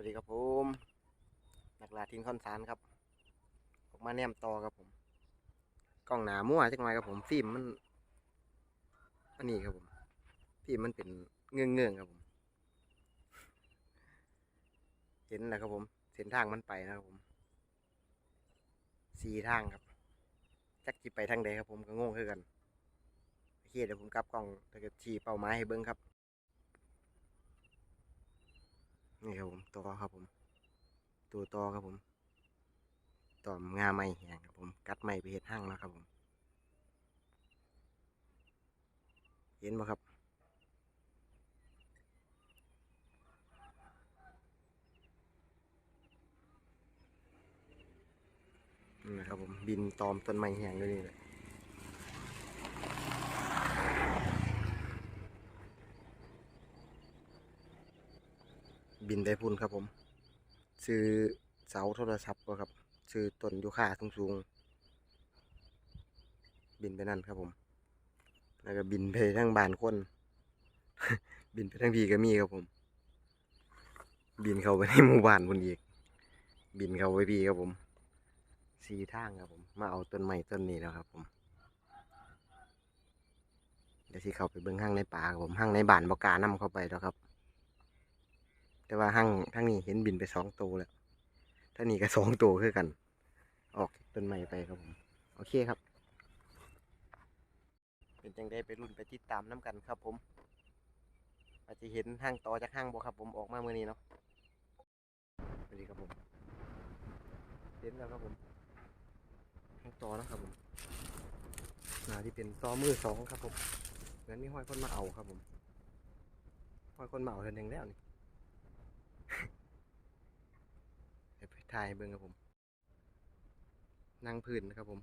วัสดีครับผมนักลาทินคอนสารครับ ออกมาแนมต่อครับผม กล้องหนามั่วจังไรครับผมฟิล์มมันอันนี้ครับผมฟิล์มมันเป็นเงื่องเงื่องครับผม เห็นแล้วครับผม เส้นทางมันไปนะครับผมสี่ทางครับ จักจิไปทางใดครับผมก็งงคือกันโอเคเดี๋ยวผมกลับกล้องถ้าเกิดชี้เป้าหมายให้เบิ้งครับ นี่ครับผมตัวครับผม ตัวต่อครับผมต่อมงาไม้แหงครับผม กัดไม้ไปเห็ดห้างแล้วครับผม เห็นไหมครับนี่นะครับผมบินตอมต้นไม้แหงด้วยนี่เลย บินได้พุ่นครับผม ซื้อเสาโทรศัพท์ครับ ซื้อต้นยูคาสูงๆ บินไปนั่นครับผม แล้วก็บินไปทั้งบานคน บินไปทั้งพีก็มีครับผม บินเข้าไปในหมู่บ้านคนอีก บินเข้าไปพีครับผมสีทางครับผม มาเอาต้นไม้ต้นนี้แล้วครับผม เดี๋ยวสิเข้าไปเบิ่งห้างในป่าครับผมห้างในบ้านบกานํเข้าไปแล้วครับ แต่ว่าห้างทั้งนี้เห็นบินไปสองตัวแล้วทั้งนี้ก็สองตัวคือกัน ออกต้นไม้ไปครับผมโอเคครับ เป็นจังได้ไปรุ่นไปติดตามน้ำกันครับผมอาจจะเห็นห้างต่อจากห้างบ่ครับ ผมออกมาเมื่อนี้เนาะสวัสดีครับผมเห็นแล้วครับผมห้างต่อนะครับผมนาที่เป็นต่อมือสองครับผมเหมือนมีห้อยคนมาเอาครับผมห้อยคนมาเอาเท่านึงแล้วนี่ เดี๋ยวไป ถ่ายเบิ่งครับผมนั่งพื้นนะครับผม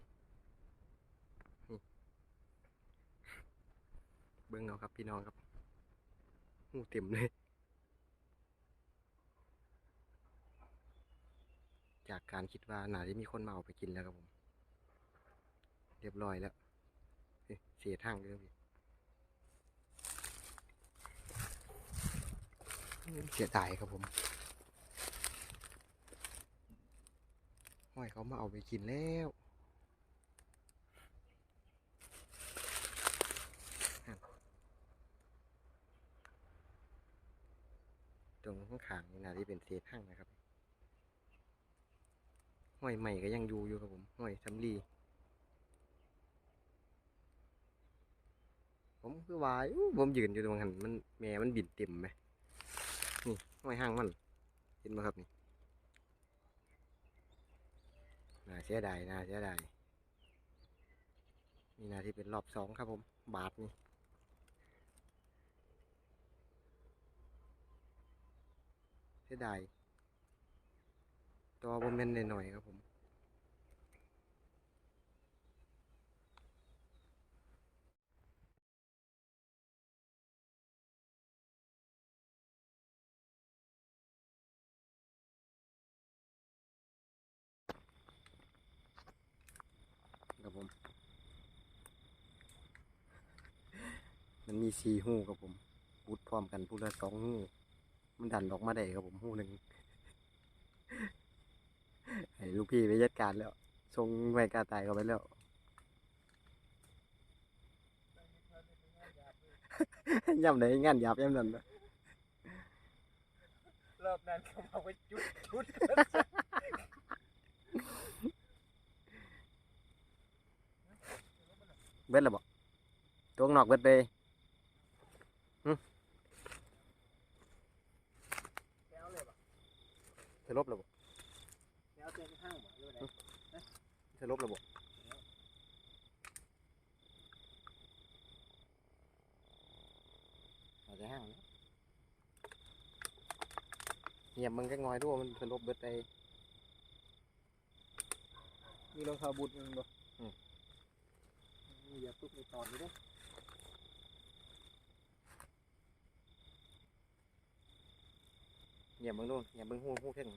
เบิ่งเอาครับพี่น้องครับหูเต็มเลยจากการคิดว่าหน่าจะมีคนมาเอาไปกินแล้วครับผม เรียบร้อยแล้วเฮ้ยเสียทางเลยพี่เสียดายครับผม ห้อยเขามาเอาไปกินแล้วตรงข้างๆนี่นาที่เป็นเศษหั่งนะครับห้อยใหม่ก็ยังอยู่อยู่ครับผมห้อยสำลีผมคือวายผมยืนอยู่ตรงหันมันแม่มันบินเต็มไหมนี่ห้อยห้างมันเห็นไหมครับนี่ น่าเสียดายน่าเสียดายนี่นาที่เป็นรอบสองครับผม บาทนี่เสียดายตัวบมเมนหน่อยๆครับผม ผม มันมีสี่หูครับผมพูดพร้อมกันพูดละสองหูมันดันออกมาได้ครับผมหูหนึ่งให้ลูกพี่ไปจัดการแล้วทรงไวกล้าตายเขาไปแล้วย่ำไหนงานหยาบย่ำนั้นรอบนั้นเขามาไว้จุดจุด เบิดแล้วบอกตัวข้างนอกเบิดไปแล้วเลยป่ะจะลบแล้วบอกแล้วเจอข้างบ่หรือไงจะลบแล้วบอกเอาจะห้างนะเงียบมึงก็งอยด้วยมันจะลบเบิดไปมีรองเท้าบูทมึงบ่ อืมมีอย่าปุ๊บมีตอนอยู่ด้วยเงียบมึงด้วยเงียบมึงหูหูเพ่ง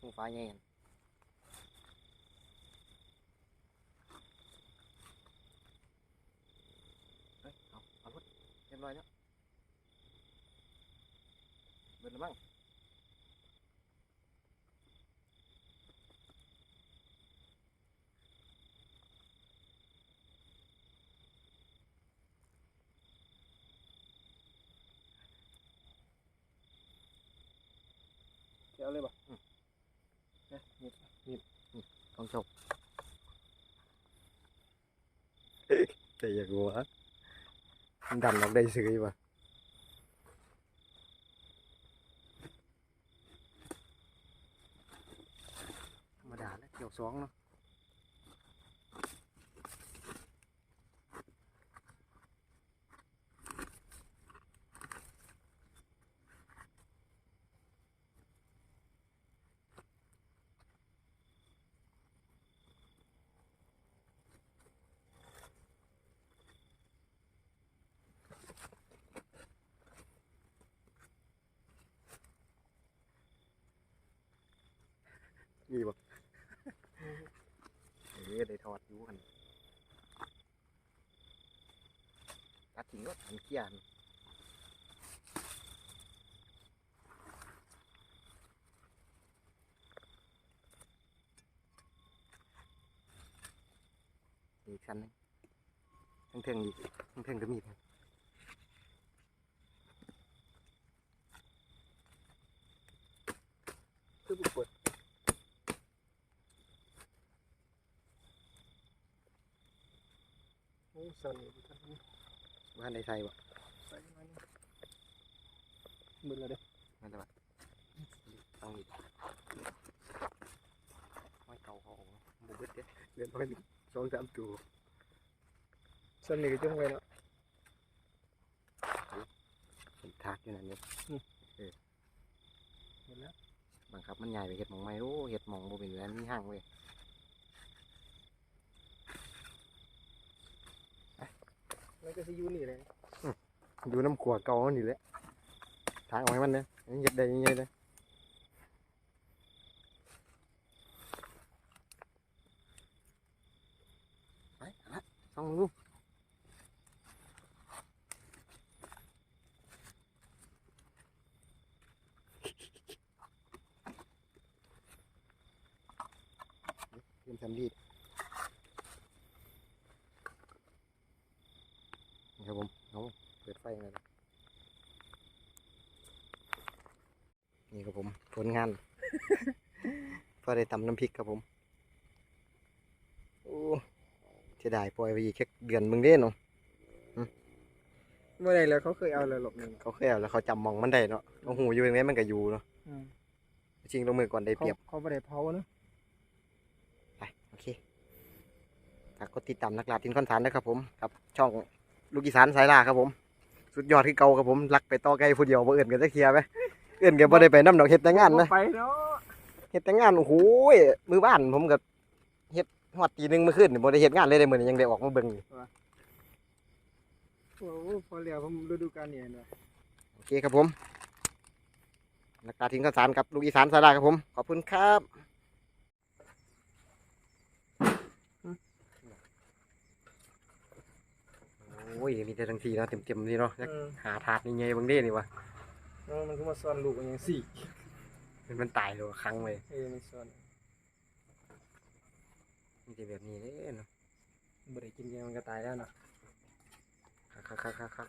หูฟ้าแง่นเอ้ยเอาเอารถเรียบร้อยแล้วเบิดแล้วมั้ง แกเอาเลยป่ะนะนี่ ต้องจบแต่อยากรู้ว่ามันดันออกได้ซื้อป่ะธรร มดาแล้วเกี่ยวสองเนาะมีบ่เอ้ได้ทอดอยู่กันตัดทิ้งก็ทันเกียนอีกชั้นนึงทั้งเทิงอีกทั้งเทิงก็มีดคือบุกเปิด โอ้สั่นอยู่ท่านนี้บ้านใดใส่บ่ใส่มานี่มือแล้วเด้อมันจะแบบต้องอีกไม่เก่าเขาออกบุบเบิดเด้เดือนพันสองสามตัวสั่นนี่ก็จงไว้เนาะเห็นทากอยู่นั่นนี่หมดแล้วบังคับมันใหญ่ไปเห็ดหมองไม่รู้เห็ดหมองบ่เป็นแล้วมีห้างเว้ย แล้วก็สิอยู่นี่เลยอยู่น้ำขวดเก่ามันนี่แหละทางเอาให้มันเนี่ยอันนี้เห็ดได้ยังไงเลยไปละส่องดูเป็นสำลีนี่ครับผมเอาเปิดไฟเลยนะนี่ครับผมผ ลงาน พอได้ตำน้ำพริกครับผมโอ้เสียดายปล่อยไปอีกแค่เดือนมึงเด้เนาะเมื่อไรแล้วเขาเคยเอาเลยหลบหนึ่งเขาเคยเอาแล้วเขาจำมองมันได้เนาะเขาหูอยู่ยังไงมันก็อยู่เนาะจริงลงมือก่อนได้เขาเปรียบเขาไม่ได้เผานะไปโอเคฝากกดติดตามนักลาตินคอนสารนะครับผมกับช่องลูกอีสานสายล่าครับผม สุดยอดที่เก่าครับผมรักไปต่อไกลผู้เดียวบ่เอื่นกันจะเคลียร์ไหม เอื่นกันบ่ได้ไปน้ำดอกเฮ็ดแต่งานนะ ไปเนาะเฮ็ดแต่งานโอ้โหยมือบ้านผมกับเฮ็ดฮอดตีหนึงเมื่อคืนนี่บ่ได้เฮ็ดงานเลยได้มื้อนี้ยังได้ออกมาเบิ่งอยู่โอ้โหพอแล้วผมฤดูกาลเนี่ยเนาะโอเคครับผมนักลาตินคอนสารกับลูกอีสานสายล่าครับผม ขอบคุณครับโอ้ยมีแต่ทั้งทีเนาะเต็มๆนี่เนาะเออหาถาดนี่ไงบางเด้นี่วะ เออมันคือมาซ่อนลูกมันยังสี่มันตายเลยครั้งเลยเออมันซ่อนมีแต่แบบนี้เลยเนาะบ่ได้กินยังมันก็ตายแล้วเนาะคักคักคักคัก